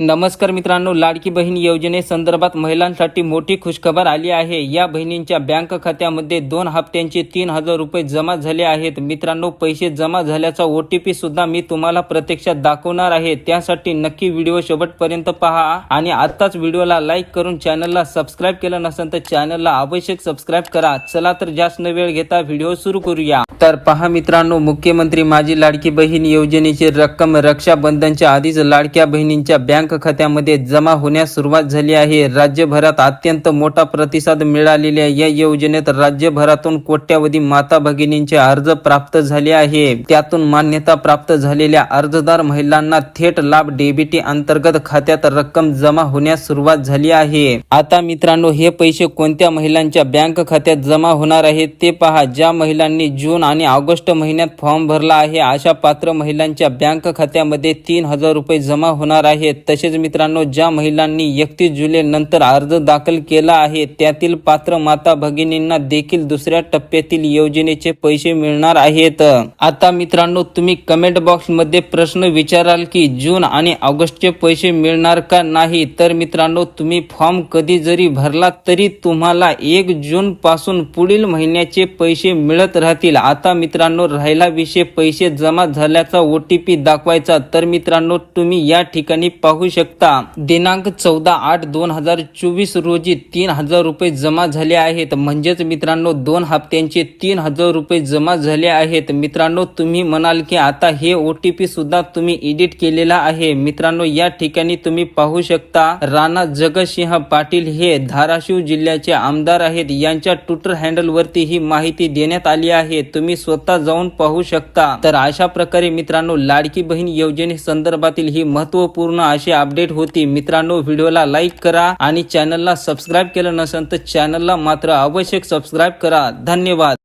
नमस्कार मित्रांनो लाडकी बहीण योजनेसंदर्भात महिलांसाठी मोठी खुशखबर आली आहे. या बहिणींच्या बँक खात्यामध्ये दोन हप्त्यांचे तीन हजार रुपये जमा झाले आहेत. मित्रांनो पैसे जमा झाल्याचा ओ टी पी सुद्धा मी तुम्हाला प्रत्यक्षात दाखवणार आहे. त्यासाठी नक्की व्हिडिओ शेवटपर्यंत पहा आणि आत्ताच व्हिडिओला लाईक करून चॅनलला सबस्क्राईब केलं नसेल तर चॅनलला आवश्यक सबस्क्राईब करा. चला तर जास्त न वेळ घेता व्हिडिओ सुरू करूया. तर पहा मित्रांनो मुख्यमंत्री माझी लाडकी बहीण योजनेची रक्कम रक्षाबंधनच्या आधीच लाडक्या बहिणींच्या बँक बँक खात्यामध्ये जमा होण्यास सुरुवात झाली आहे. राज्यभरात अत्यंत मोठा प्रतिसाद मिळालेल्या या योजनेत राज्यभरातून कोट्यावधी माता भगिनींचे अर्ज प्राप्त झाले आहे. त्यातून मान्यता प्राप्त झालेल्या अर्जदार महिलांना थेट लाभ डेबिटी अंतर्गत खात्यात रक्कम जमा होण्यास सुरुवात झाली आहे. आता मित्रांनो हे पैसे कोणत्या महिलांच्या बँक खात्यात जमा होणार आहेत ते पहा. ज्या महिलांनी जून आणि ऑगस्ट महिन्यात फॉर्म भरला आहे अशा पात्र महिलांच्या बँक खात्यामध्ये तीन हजार रुपये जमा होणार आहेत. तसेच मित्रांनो ज्या महिलांनी एकतीस जुलै नंतर अर्ज दाखल केला आहे त्यातील पात्र माता भगिनींना देखील दुसऱ्या टप्प्यातील योजनेचे पैसे मिळणार आहेत. आता मित्रांनो तुम्ही कमेंट बॉक्समध्ये प्रश्न विचाराल की जून आणि ऑगस्टचे पैसे मिळणार का नाही? तर मित्रांनो तुम्ही फॉर्म कधी जरी भरला तरी तुम्हाला एक जून पासून पुढील महिन्याचे पैसे मिळत राहतील. आता मित्रांनो राहिला विषय पैसे जमा झाल्याचा ओ टी पी दाखवायचा. तर मित्रांनो तुम्ही या ठिकाणी पाहू शकता. दिनांक चौदा आठ दोन हजार चोवीस रोजी तीन हजार रुपये जमा झाले आहेत. म्हणजेच मित्रांनो दोन हप्त्यांचे तीन हजार रुपये जमा झाले आहेत. मित्रांनो तुम्ही म्हणाल की आता हे ओ टी पी सुद्धा तुम्ही एडिट केलेला आहे. मित्रांनो या ठिकाणी तुम्ही पाहू शकता राणा जगतसिंह पाटील हे धाराशिव जिल्ह्याचे आमदार आहेत. यांच्या ट्विटर हँडल वरती ही माहिती देण्यात आली आहे. तुम्ही स्वतः जाऊन पाहू शकता. तर अशा प्रकारे मित्रांनो लाडकी बहीण योजने संदर्भातील ही महत्त्वपूर्ण अशी अपडेट होती. मित्रांनो व्हिडिओला लाईक करा आणि चॅनलला सबस्क्राईब केलं नसेल तर चॅनलला मात्र आवश्यक सबस्क्राईब करा. धन्यवाद.